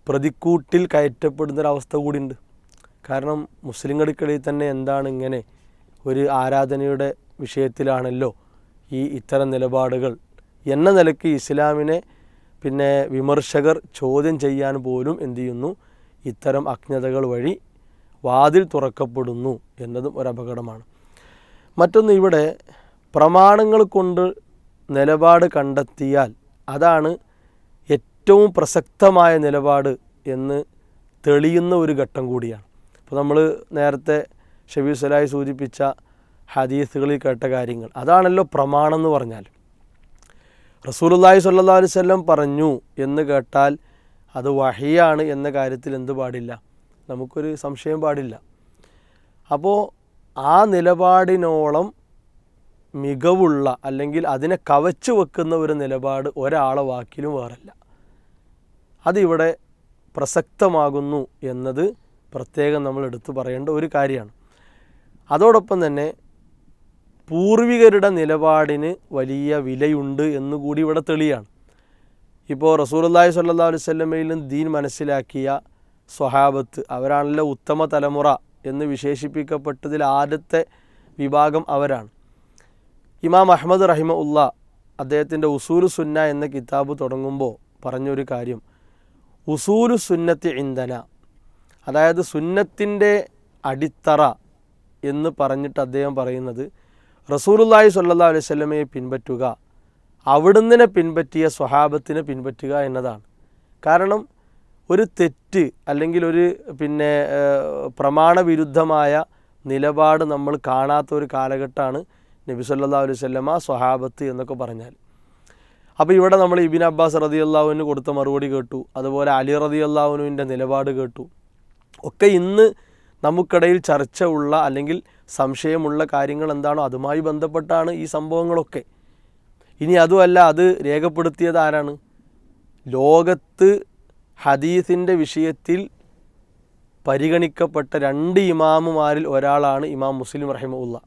പ്രതിക്കൂട്ടിൽ കയറ്റപ്പെടുന്നൊരവസ്ഥ കൂടിയുണ്ട്. കാരണം മുസ്ലിങ്ങൾക്കിടയിൽ തന്നെ എന്താണ് ഇങ്ങനെ ഒരു ആരാധനയുടെ വിഷയത്തിലാണല്ലോ ഈ ഇത്തരം നിലപാടുകൾ. എന്ന നിലയ്ക്ക് ഇസ്ലാമിനെ പിന്നെ വിമർശകർ ചോദ്യം ചെയ്യാൻ പോലും എന്തു ചെയ്യുന്നു? ഇത്തരം അജ്ഞതകൾ വഴി വാതിൽ തുറക്കപ്പെടുന്നു എന്നതും ഒരു അപകടമാണ് മറ്റൊന്ന് ഇവിടെ പ്രമാണങ്ങൾ കൊണ്ട് നിലപാട് കണ്ടെത്തിയാൽ അതാണ് ഏറ്റവും പ്രസക്തമായ നിലപാട് എന്ന് തെളിയുന്ന ഒരു ഘട്ടം കൂടിയാണ്. അപ്പോൾ നമ്മൾ നേരത്തെ ഷബീർ സൂചിപ്പിച്ച ഹദീസുകളിൽ കേട്ട കാര്യങ്ങൾ. അതാണല്ലോ പ്രമാണം എന്ന് പറഞ്ഞാൽ റസൂലുള്ളാഹി സ്വല്ലല്ലാഹു അലൈഹി വസല്ലം പറഞ്ഞു എന്ന് കേട്ടാൽ അത് വഹിയാണ് എന്ന കാര്യത്തിൽ എന്ത് പാടില്ല. നമുക്കൊരു സംശയം പാടില്ല. അപ്പോൾ ആ നിലപാടിനോളം മികവുള്ള അല്ലെങ്കിൽ അതിനെ കവച്ചു വെക്കുന്ന ഒരു നിലപാട് ഒരാളെ വാക്കിലും വേറല്ല. അതിവിടെ പ്രസക്തമാകുന്നു എന്നത് പ്രത്യേകം നമ്മൾ എടുത്തു പറയേണ്ട ഒരു കാര്യമാണ്. അതോടൊപ്പം തന്നെ പൂർവികരുടെ നിലപാടിന് വലിയ വിലയുണ്ട് എന്നുകൂടി ഇവിടെ തെളിയാണ്. ഇപ്പോൾ റസൂലുള്ളാഹി സ്വല്ലല്ലാഹു അലൈഹി വസല്ലമയിലും ദീൻ മനസ്സിലാക്കിയ സ്വഹാബത്ത് അവരാണല്ലോ ഉത്തമ തലമുറ എന്ന് വിശേഷിപ്പിക്കപ്പെട്ടതിൽ ആദ്യത്തെ വിഭാഗം അവരാണ്. ഇമാം അഹമ്മദ് റഹിമ ഉള്ള അദ്ദേഹത്തിന്റെ ഉസൂലു സുന്ന എന്ന കിതാബ് തുടങ്ങുമ്പോൾ പറഞ്ഞൊരു കാര്യം. ഉസൂലു സുന്നത്തി ഇന്ധന അതായത് സുന്നത്തിന്റെ അടിത്തറ എന്ന് പറഞ്ഞിട്ട് അദ്ദേഹം പറയുന്നത് റസൂലുള്ളാഹി സല്ലാ അലൈഹി വസല്ലമയെ പിൻപറ്റുക അവിടുന്ന് പിൻപറ്റിയ സ്വഹാബത്തിനെ പിൻപറ്റുക എന്നതാണ്. കാരണം ഒരു തെറ്റ് അല്ലെങ്കിൽ ഒരു പിന്നെ പ്രമാണവിരുദ്ധമായ നിലപാട് നമ്മൾ കാണാത്ത ഒരു കാലഘട്ടമാണ് നബി സല്ലല്ലാഹു അലൈഹി വസല്ലമ സ്വഹാബത്ത് എന്നൊക്കെ പറഞ്ഞാൽ. അപ്പോൾ ഇവിടെ നമ്മൾ ഇബിൻ അബ്ബാസ് റതി അള്ളാഹുവിന് കൊടുത്ത മറുപടി കേട്ടു. അതുപോലെ അലി റതി അള്ളാഹുവിന്റെ നിലപാട് കേട്ടു. ഒക്കെ ഇന്ന് നമുക്കിടയിൽ ചർച്ച ഉള്ള അല്ലെങ്കിൽ സംശയമുള്ള കാര്യങ്ങൾ എന്താണോ അതുമായി ബന്ധപ്പെട്ടാണ് ഈ സംഭവങ്ങളൊക്കെ. ഇനി അതുമല്ല അത് രേഖപ്പെടുത്തിയത് ആരാണ്? ലോകത്ത് ഹദീസിന്റെ വിഷയത്തിൽ പരിഗണിക്കപ്പെട്ട രണ്ട് ഇമാമുമാരിൽ ഒരാളാണ് ഇമാം മുസ്ലിം റഹിമുല്ല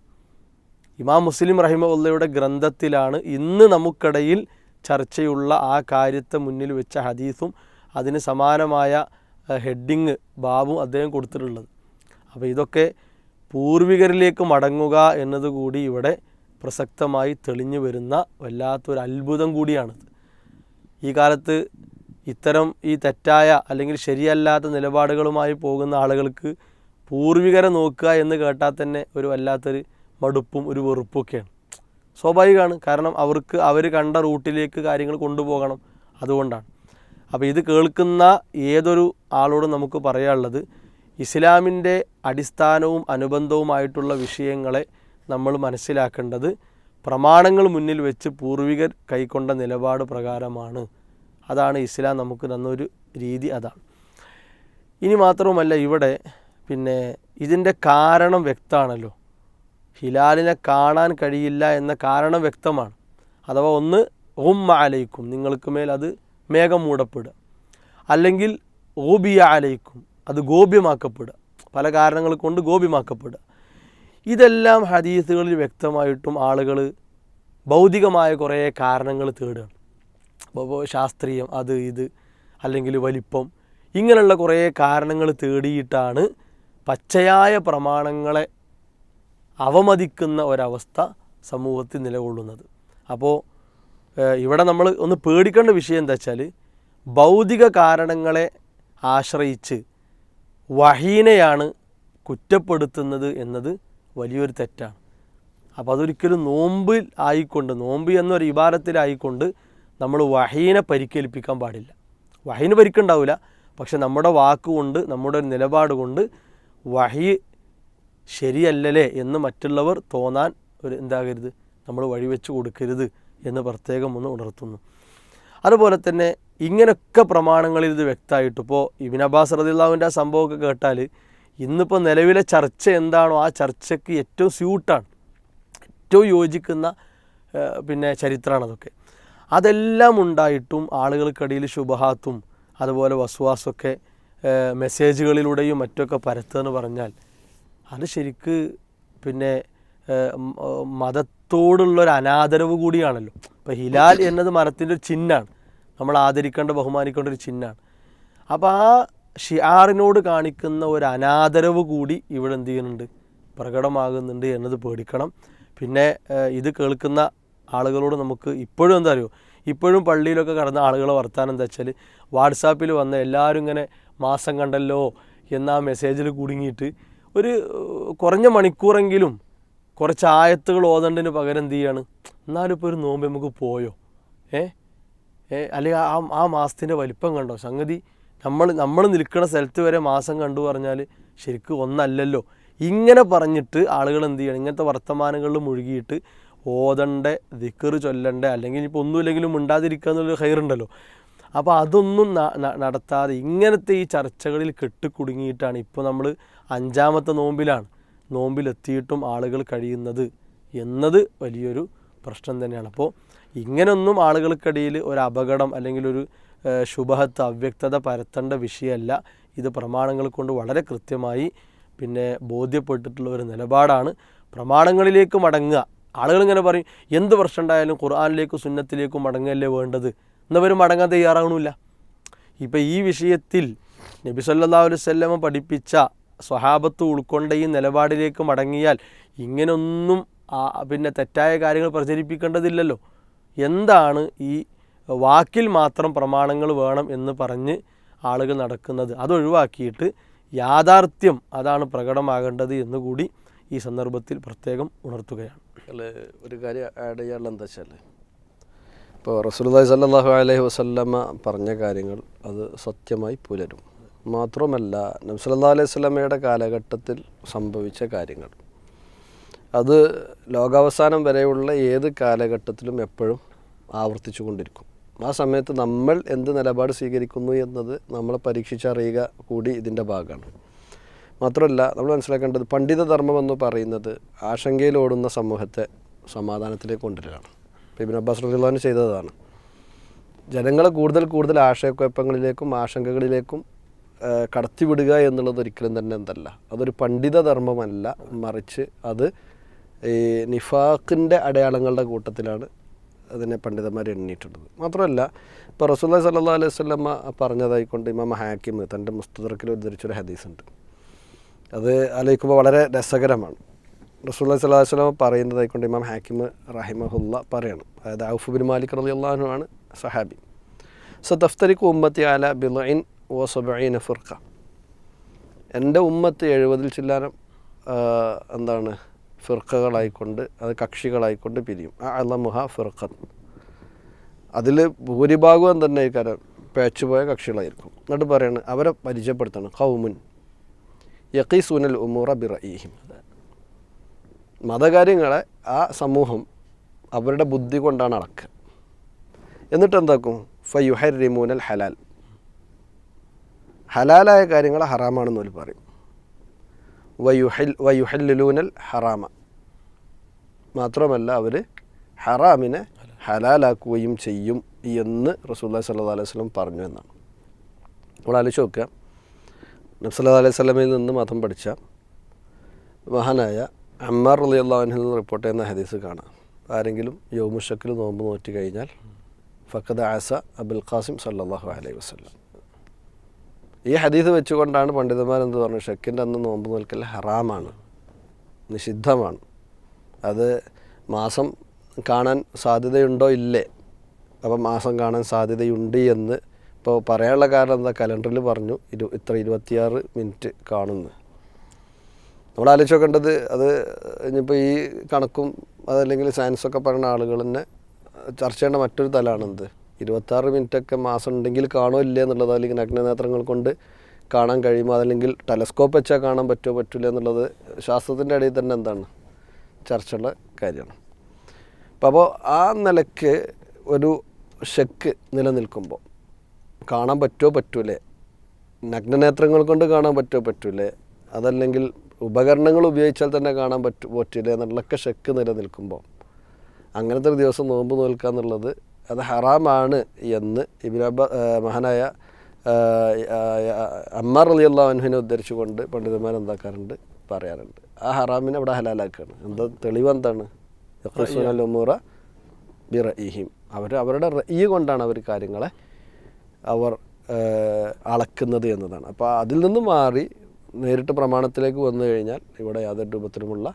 ഇമാം മുസ്ലിം റഹിമുള്ളയുടെ ഗ്രന്ഥത്തിലാണ് ഇന്ന് നമുക്കിടയിൽ ചർച്ചയുള്ള ആ കാര്യത്തെ മുന്നിൽ വെച്ച ഹദീസും അതിന് സമാനമായ ഹെഡിങ് ബാബും അദ്ദേഹം കൊടുത്തിട്ടുള്ളത്. അപ്പോൾ ഇതൊക്കെ പൂർവികരിലേക്ക് മടങ്ങുക എന്നതുകൂടി ഇവിടെ പ്രസക്തമായി തെളിഞ്ഞു വരുന്ന വല്ലാത്തൊരു അത്ഭുതം കൂടിയാണിത്. ഈ കാലത്ത് ഇത്തരം ഈ തെറ്റായ അല്ലെങ്കിൽ ശരിയല്ലാത്ത നിലപാടുകളുമായി പോകുന്ന ആളുകൾക്ക് പൂർവികരെ നോക്കുക എന്ന് കേട്ടാൽ തന്നെ ഒരു വല്ലാത്തൊരു മടുപ്പും ഒരു വെറുപ്പും ഒക്കെയാണ്. സ്വാഭാവികമാണ്. കാരണം അവർക്ക് അവർ കണ്ട റൂട്ടിലേക്ക് കാര്യങ്ങൾ കൊണ്ടുപോകണം അതുകൊണ്ടാണ്. അപ്പോൾ ഇത് കേൾക്കുന്ന ഏതൊരു ആളോടും നമുക്ക് പറയാനുള്ളത് ഇസ്ലാമിന്റെ അടിസ്ഥാനവും അനുബന്ധവുമായിട്ടുള്ള വിഷയങ്ങളെ നമ്മൾ മനസ്സിലാക്കേണ്ടത് പ്രമാണങ്ങൾ മുന്നിൽ വെച്ച് പൂർവികർ കൈക്കൊണ്ട നിലപാട് പ്രകാരമാണ്. അതാണ് ഇസ്ലാം നമുക്ക് തന്നൊരു രീതി അതാണ്. ഇനി മാത്രവുമല്ല ഇവിടെ പിന്നെ ഇതിന്റെ കാരണം വ്യക്തമാണല്ലോ. ഹിലാലിനെ കാണാൻ കഴിയില്ല എന്ന കാരണം വ്യക്തമാണ്. അഥവാ ഒന്ന് ഉമ്മ അലയിക്കും നിങ്ങൾക്ക് മേൽ അത് മേഘം മൂടപ്പെടുക. അല്ലെങ്കിൽ ഓബിയ അലയിക്കും അത് ഗോപ്യമാക്കപ്പെടുക. പല കാരണങ്ങൾ കൊണ്ട് ഗോപ്യമാക്കപ്പെടുക. ഇതെല്ലാം ഹദീസുകളിൽ വ്യക്തമായിട്ടും ആളുകൾ ഭൗതികമായ കുറേ കാരണങ്ങൾ തേടുകയാണ്. അപ്പോൾ ശാസ്ത്രീയം അത് ഇത് അല്ലെങ്കിൽ വലിപ്പം ഇങ്ങനെയുള്ള കുറേ കാരണങ്ങൾ തേടിയിട്ടാണ് പച്ചയായ പ്രമാണങ്ങളെ അവമതിക്കുന്ന ഒരവസ്ഥ സമൂഹത്തിൽ നിലകൊള്ളുന്നത്. അപ്പോൾ ഇവിടെ നമ്മൾ ഒന്ന് പേടിക്കേണ്ട വിഷയം എന്താ വെച്ചാൽ ഭൗതിക കാരണങ്ങളെ ആശ്രയിച്ച് വഹീനെയാണ് കുറ്റപ്പെടുത്തുന്നത് എന്നത് വലിയൊരു തെറ്റാണ്. അപ്പോൾ അതൊരിക്കലും നോമ്പിൽ ആയിക്കൊണ്ട് നോമ്പ് എന്നൊരു ഇബാരത്തിലായിക്കൊണ്ട് നമ്മൾ വഹീനെ പരിക്കേൽപ്പിക്കാൻ പാടില്ല. വഹീന് പരിക്കുണ്ടാവില്ല. പക്ഷെ നമ്മുടെ വാക്കുകൊണ്ട് നമ്മുടെ ഒരു നിലപാട് കൊണ്ട് വഹി ശരിയല്ലല്ലേ എന്ന് മറ്റുള്ളവർ തോന്നാൻ ഒരു എന്താകരുത്? നമ്മൾ വഴിവെച്ച് കൊടുക്കരുത് എന്ന് പ്രത്യേകം ഒന്ന് ഉണർത്തുന്നു. അതുപോലെ തന്നെ ഇങ്ങനെയൊക്കെ പ്രമാണങ്ങളിൽ ഇത് വ്യക്തമായിട്ട് ഇപ്പോൾ ഇബിൻ അബ്ബാസ് റദിള്ളാവിന്റെ ആ സംഭവമൊക്കെ കേട്ടാൽ ഇന്നിപ്പോൾ നിലവിലെ ചർച്ച എന്താണോ ആ ചർച്ചയ്ക്ക് ഏറ്റവും സ്യൂട്ടാണ്. ഏറ്റവും യോജിക്കുന്ന പിന്നെ ചരിത്രമാണ് അതൊക്കെ. അതെല്ലാം ഉണ്ടായിട്ടും ആളുകൾക്കിടയിൽ ശുഭഹാത്തും അതുപോലെ വസ്വാസൊക്കെ മെസ്സേജുകളിലൂടെയും മറ്റൊക്കെ പരത്തുക എന്ന് പറഞ്ഞാൽ അത് ശരിക്ക് പിന്നെ മതത്തോടുള്ള ഒരു അനാദരവ് കൂടിയാണല്ലോ. ഇപ്പോൾ ഹിലാൽ എന്നത് മരത്തിന്റെ ഒരു ചിഹ്നമാണ് നമ്മൾ ആദരിക്കേണ്ട ബഹുമാനിക്കേണ്ട ഒരു ചിഹ്നമാണ് അപ്പോൾ ആ ഷിയാറിനോട് കാണിക്കുന്ന ഒരു അനാദരവ് കൂടി ഇവിടെ എന്ത് ചെയ്യുന്നുണ്ട്? പ്രകടമാകുന്നുണ്ട് എന്നത് പേടിക്കണം. പിന്നെ ഇത് കേൾക്കുന്ന ആളുകളോട് നമുക്ക് ഇപ്പോഴും എന്താ അറിയോ? ഇപ്പോഴും പള്ളിയിലൊക്കെ കടന്ന ആളുകളെ വർത്താനം എന്താ വെച്ചാൽ വാട്സാപ്പിൽ വന്ന എല്ലാവരും ഇങ്ങനെ മാസം കണ്ടല്ലോ എന്നാ മെസ്സേജിൽ കുടുങ്ങിയിട്ട് ഒരു കുറഞ്ഞ മണിക്കൂറെങ്കിലും കുറച്ച് ആയത്തുകൾ ഓതണ്ടിന് പകരം എന്ത് ചെയ്യാണ്? എന്നാലും ഇപ്പോൾ ഒരു നോമ്പ് നമുക്ക് പോയോ? ഏ? അല്ലെങ്കിൽ ആ ആ മാസത്തിന്റെ വലിപ്പം കണ്ടോ? സംഗതി നമ്മൾ നമ്മൾ നിൽക്കുന്ന സ്ഥലത്ത് വരെ മാസം കണ്ടു പറഞ്ഞാൽ ശരിക്കും ഒന്നല്ലല്ലോ. ഇങ്ങനെ പറഞ്ഞിട്ട് ആളുകൾ എന്ത് ചെയ്യണം? ഇങ്ങനത്തെ വർത്തമാനങ്ങളിൽ മുഴുകിയിട്ട് ഓതണ്ട ദിക്കറ് ചൊല്ലണ്ട അല്ലെങ്കിൽ ഇപ്പോൾ ഒന്നുമില്ലെങ്കിലും മിണ്ടാതിരിക്കുക എന്നുള്ളൊരു ഹൈറുണ്ടല്ലോ അപ്പോൾ അതൊന്നും നടത്താതെ ഇങ്ങനത്തെ ഈ ചർച്ചകളിൽ കെട്ടിക്കുടുങ്ങിയിട്ടാണ് ഇപ്പോൾ നമ്മൾ അഞ്ചാമത്തെ നോമ്പിലാണ്. നോമ്പിലെത്തിയിട്ടും ആളുകൾ കഴിയുന്നത് എന്നത് വലിയൊരു പ്രശ്നം തന്നെയാണ്. അപ്പോൾ ഇങ്ങനൊന്നും ആളുകൾക്കിടയിൽ ഒരു അപകടം അല്ലെങ്കിൽ ഒരു ശുഭഹത്ത് അവ്യക്തത പരത്തേണ്ട വിഷയമല്ല. ഇത് പ്രമാണങ്ങൾ കൊണ്ട് വളരെ കൃത്യമായി പിന്നെ ബോധ്യപ്പെട്ടിട്ടുള്ള ഒരു നിലപാടാണ്. പ്രമാണങ്ങളിലേക്ക് മടങ്ങുക. ആളുകൾ ഇങ്ങനെ പറയും എന്ത് പ്രശ്നം ഉണ്ടായാലും ഖുർആാനിലേക്കും സുന്നത്തിലേക്കും മടങ്ങല്ലേ വേണ്ടത്? എന്നവർ മടങ്ങാൻ തയ്യാറാകണമില്ല ഇപ്പം ഈ വിഷയത്തിൽ നബി സല്ലല്ലാഹു അലൈഹി വസല്ലമ പഠിപ്പിച്ച സ്വഹാബത്ത് ഉൾക്കൊണ്ട ഈ നിലപാടിലേക്ക് മടങ്ങിയാൽ ഇങ്ങനൊന്നും പിന്നെ തെറ്റായ കാര്യങ്ങൾ പ്രചരിപ്പിക്കേണ്ടതില്ലല്ലോ. എന്താണ് ഈ വാക്കിൽ മാത്രം പ്രമാണങ്ങൾ വേണം എന്ന് പറഞ്ഞ് ആളുകൾ നടക്കുന്നത്. അതൊഴിവാക്കിയിട്ട് യാഥാർത്ഥ്യം അതാണ് പ്രകടമാകേണ്ടത് എന്നുകൂടി ഈ സന്ദർഭത്തിൽ പ്രത്യേകം ഉണർത്തുകയാണ്. ഒരു കാര്യം ആഡ് ചെയ്യാനുള്ള എന്താ വെച്ചാൽ ഇപ്പോൾ റസൂലുള്ളാഹി സല്ലാഹു അലൈഹി വസല്ലമ പറഞ്ഞ കാര്യങ്ങൾ അത് സത്യമായി പുലരും. മാത്രമല്ല നബി സല്ലല്ലാഹു അലൈഹി സ്വലമയുടെ കാലഘട്ടത്തിൽ സംഭവിച്ച കാര്യങ്ങൾ. അത് ലോകാവസാനം വരെയുള്ള ഏത് കാലഘട്ടത്തിലും എപ്പോഴും ആവർത്തിച്ചു കൊണ്ടിരിക്കും. ആ സമയത്ത് നമ്മൾ എന്ത് നിലപാട് സ്വീകരിക്കുന്നു എന്നത് നമ്മൾ പരീക്ഷിച്ചറിയുക കൂടി ഇതിന്റെ ഭാഗമാണ്. മാത്രമല്ല നമ്മൾ മനസ്സിലാക്കേണ്ടത് പണ്ഡിത ധർമ്മം എന്ന് പറയുന്നത് ആശങ്കയിലോടുന്ന സമൂഹത്തെ സമാധാനത്തിലേക്ക് കൊണ്ടുവരികയാണ്. ഇബിൻ അബ്ബാസ് റഹ്ലാൻ ചെയ്തതാണ്. ജനങ്ങളെ കൂടുതൽ കൂടുതൽ ആശയക്കുഴപ്പങ്ങളിലേക്കും ആശങ്കകളിലേക്കും കടത്തിവിടുക എന്നുള്ളത് ഒരിക്കലും തന്നെ എന്തല്ല. അതൊരു പണ്ഡിത ധർമ്മമല്ല മറിച്ച് അത് ഈ നിഫാഖിന്റെ അടയാളങ്ങളുടെ കൂട്ടത്തിലാണ് അതിനെ പണ്ഡിതന്മാർ എണ്ണിയിട്ടുള്ളത്. മാത്രമല്ല ഇപ്പോൾ റസൂല്ലാ സല്ലാ അലൈഹി സ്വല്ലമ്മ പറഞ്ഞതായിക്കൊണ്ട് ഇമാം ഹാക്കിം തന്റെ മുസ്തദർക്കിൽ ഉദ്ധരിച്ചൊരു ഹദീസുണ്ട്. അത് ആലോചിക്കുമ്പോൾ വളരെ രസകരമാണ്. റസൂല്ലാ സല്ലാ വസ്ലമ പറയുന്നതായിക്കൊണ്ട് ഇമാം ഹാക്കിം റഹിമഹുല്ല പറയണം. അതായത് ഔഫ് ബിൻ മാലിക് റലി അള്ളാഹുവാണ് സഹാബി. സോ തഫ്തരിക്ക് ഉമ്മത്തി ആല ബിലൈൻ ഓ ഫുർഖ. എന്റെ ഉമ്മത്ത് എഴുപതിൽ ചില്ലാനം എന്താണ് ഫിർക്കകളായിക്കൊണ്ട് അത് കക്ഷികളായിക്കൊണ്ട് പിരിയും. ആ അലമുഹ ഫിർഖൻ. അതിൽ ഭൂരിഭാഗവും തന്നെ കാരണം പേച്ചുപോയ കക്ഷികളായിരിക്കും. എന്നിട്ട് പറയാണ് അവരെ പരിചയപ്പെടുത്തണം. കൗമുൻ യക്കീസൂനൽ ഉമൂറ ബിറഈഹിം. മതകാര്യങ്ങളെ ആ സമൂഹം അവരുടെ ബുദ്ധി കൊണ്ടാണ് അളക്കുക എന്നിട്ട് എന്താക്കും? ഫയുഹരിമൂനൽ ഹലാൽ. ഹലാലായ കാര്യങ്ങൾ ഹറാമാണെന്ന് അവർ പറയും. വയുഹൽ വയുഹല്ലുലൂനൽ ഹറാമ. മാത്രമല്ല അവർ ഹറാമിനെ ഹലാലാക്കുകയും ചെയ്യും എന്ന് റസൂല്ലാ സല്ലാ അലൈഹി സ്വലം പറഞ്ഞു എന്നാണ്. നമ്മൾ ആലോചിച്ച് നോക്കുക. നബ്സല്ലാ അലൈഹി സ്വലമിൽ നിന്ന് മതം പഠിച്ച മഹാനായ അമ്മാർ അലി അള്ളാഹുനിൽ നിന്ന് റിപ്പോർട്ട് ചെയ്യുന്ന ഹദീസ് കാണാം. ആരെങ്കിലും യോമുഷക്കിൽ നോമ്പ് നോറ്റി കഴിഞ്ഞാൽ ഫക്കദ് ആസ അബുൽ ഖാസിം സല്ലാഹു അലൈഹി വസ്ലം ഈ ഹദീസ് വെച്ചുകൊണ്ടാണ് പണ്ഡിതന്മാർ എന്ത് പറഞ്ഞു ഷെക്കിന്റെ അന്ന് നോമ്പ് നോൽക്കൽ ഹറാമാണ് നിഷിദ്ധമാണ്. അത് മാസം കാണാൻ സാധ്യതയുണ്ടോ? ഇല്ലേ. അപ്പോൾ മാസം കാണാൻ സാധ്യതയുണ്ട് എന്ന് ഇപ്പോൾ പറയാനുള്ള കാരണം എന്താ? കലണ്ടറിൽ പറഞ്ഞു ഇരു ഇത്ര ഇരുപത്തിയാറ് മിനിറ്റ് കാണുന്നു. നമ്മൾ ആലോചിച്ച് നോക്കേണ്ടത് അത് ഇനിയിപ്പോൾ ഈ കണക്കും അതല്ലെങ്കിൽ സയൻസൊക്കെ പറയുന്ന ആളുകൾ തന്നെ ചർച്ച ചെയ്യേണ്ട മറ്റൊരു തലമാണ് എന്ത് ഇരുപത്താറ് മിനിറ്റൊക്കെ മാസം ഉണ്ടെങ്കിൽ കാണോ ഇല്ലേ എന്നുള്ളത് അല്ലെങ്കിൽ നഗ്നനേത്രങ്ങൾ കൊണ്ട് കാണാൻ കഴിയുമോ? അതല്ലെങ്കിൽ ടെലസ്കോപ്പ് വെച്ചാൽ കാണാൻ പറ്റുമോ പറ്റില്ല എന്നുള്ളത് ശാസ്ത്രത്തിന്റെ ഇടയിൽ തന്നെ എന്താണ്? ചർച്ചയുള്ള കാര്യമാണ്. അപ്പോൾ അപ്പോൾ ആ നിലയ്ക്ക് ഒരു ഷെക്ക് നിലനിൽക്കുമ്പോൾ കാണാൻ പറ്റുമോ പറ്റൂലേ? നഗ്നനേത്രങ്ങൾ കൊണ്ട് കാണാൻ പറ്റുമോ പറ്റൂലേ? അതല്ലെങ്കിൽ ഉപകരണങ്ങൾ ഉപയോഗിച്ചാൽ തന്നെ കാണാൻ പറ്റു പറ്റില്ല എന്നുള്ളൊക്കെ ഷെക്ക് നിലനിൽക്കുമ്പോൾ അങ്ങനത്തെ ഒരു ദിവസം നോമ്പ് നോൽക്കുക എന്നുള്ളത് അത് ഹറാമാണ് എന്ന് ഇബിനബ മഹാനായ അമ്മാർ അലി അള്ളാഹുവിനെ ഉദ്ധരിച്ചുകൊണ്ട് പണ്ഡിതന്മാർ എന്താക്കാറുണ്ട്? പറയാറുണ്ട്. ആ ഹറാമിനെ അവിടെ ഹലാലാക്കുകയാണ് എന്താ തെളിവ് എന്താണ്? ബി റഹീം അവർ അവരുടെ റഈ കൊണ്ടാണ് അവർ കാര്യങ്ങളെ അവർ അളക്കുന്നത് എന്നതാണ്. അപ്പോൾ അതിൽ നിന്ന് മാറി നേരിട്ട് പ്രമാണത്തിലേക്ക് വന്നു കഴിഞ്ഞാൽ ഇവിടെ യാതൊരു രൂപത്തിലുമുള്ള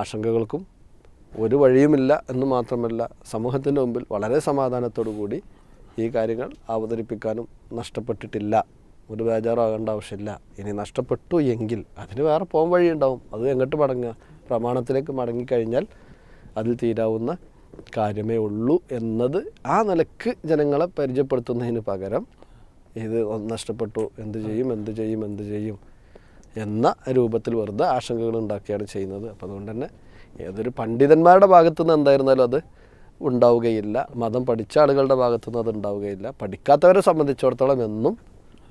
ആശങ്കകൾക്കും ഒരു വഴിയുമില്ല എന്ന് മാത്രമല്ല സമൂഹത്തിന്റെ മുമ്പിൽ വളരെ സമാധാനത്തോടു കൂടി ഈ കാര്യങ്ങൾ അവതരിപ്പിക്കാനും നഷ്ടപ്പെട്ടിട്ടില്ല. ഒരു ബേജാറാകേണ്ട ആവശ്യമില്ല. ഇനി നഷ്ടപ്പെട്ടു എങ്കിൽ അതിന് വേറെ പോകാൻ വഴിയുണ്ടാവും. അത് എങ്ങോട്ട് മടങ്ങുക? പ്രമാണത്തിലേക്ക് മടങ്ങിക്കഴിഞ്ഞാൽ അതിൽ തീരാവുന്ന കാര്യമേ ഉള്ളൂ എന്നത് ആ നിലയ്ക്ക് ജനങ്ങളെ പരിചയപ്പെടുത്തുന്നതിന് പകരം ഇത് നഷ്ടപ്പെട്ടു. എന്ത് ചെയ്യും? എന്ത് ചെയ്യും? എന്ത് ചെയ്യും? എന്ന രൂപത്തിൽ വെറുതെ ആശങ്കകൾ ഉണ്ടാക്കിയാണ് ചെയ്യുന്നത്. അപ്പോൾ അതുകൊണ്ട് തന്നെ ഏതൊരു പണ്ഡിതന്മാരുടെ ഭാഗത്തു നിന്ന് എന്തായിരുന്നാലും അത് ഉണ്ടാവുകയില്ല. മതം പഠിച്ച ആളുകളുടെ ഭാഗത്തു നിന്ന് അത് ഉണ്ടാവുകയില്ല. പഠിക്കാത്തവരെ സംബന്ധിച്ചിടത്തോളം എന്നും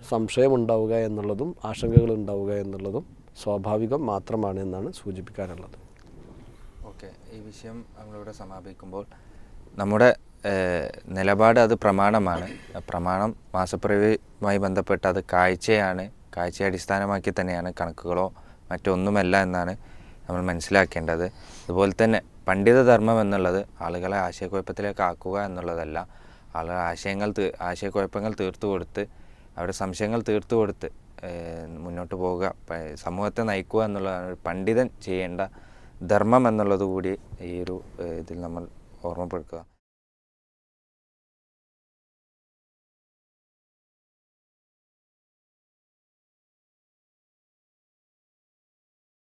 സംശയം ഉണ്ടാവുക എന്നുള്ളതും ആശങ്കകൾ ഉണ്ടാവുക എന്നുള്ളതും സ്വാഭാവികം മാത്രമാണ് എന്നാണ് സൂചിപ്പിക്കാനുള്ളത്. ഓക്കെ. ഈ വിഷയം നമ്മളിവിടെ സമാപിക്കുമ്പോൾ നമ്മുടെ നിലപാട് അത് പ്രമാണമാണ്. പ്രമാണം മാസപ്പിറവിയുമായി ബന്ധപ്പെട്ട് അത് കാഴ്ചയാണ് കാഴ്ചയെ അടിസ്ഥാനമാക്കി തന്നെയാണ് കണക്കുകളോ മറ്റൊന്നുമല്ല എന്നാണ് നമ്മൾ മനസ്സിലാക്കേണ്ടത്. അതുപോലെ തന്നെ പണ്ഡിതധർമ്മം എന്നുള്ളത് ആളുകളെ ആശയക്കുഴപ്പത്തിലേക്ക് ആക്കുക എന്നുള്ളതല്ല. ആളുകൾ ആശയങ്ങൾ ആശയക്കുഴപ്പങ്ങൾ തീർത്തു കൊടുത്ത് അവരുടെ സംശയങ്ങൾ തീർത്തു കൊടുത്ത് മുന്നോട്ട് പോവുക സമൂഹത്തെ നയിക്കുക എന്നുള്ളതാണ് ഒരു പണ്ഡിതൻ ചെയ്യേണ്ട ധർമ്മം എന്നുള്ളത് കൂടി ഈ ഒരു ഇതിൽ നമ്മൾ ഓർമ്മപ്പെടുത്തുക.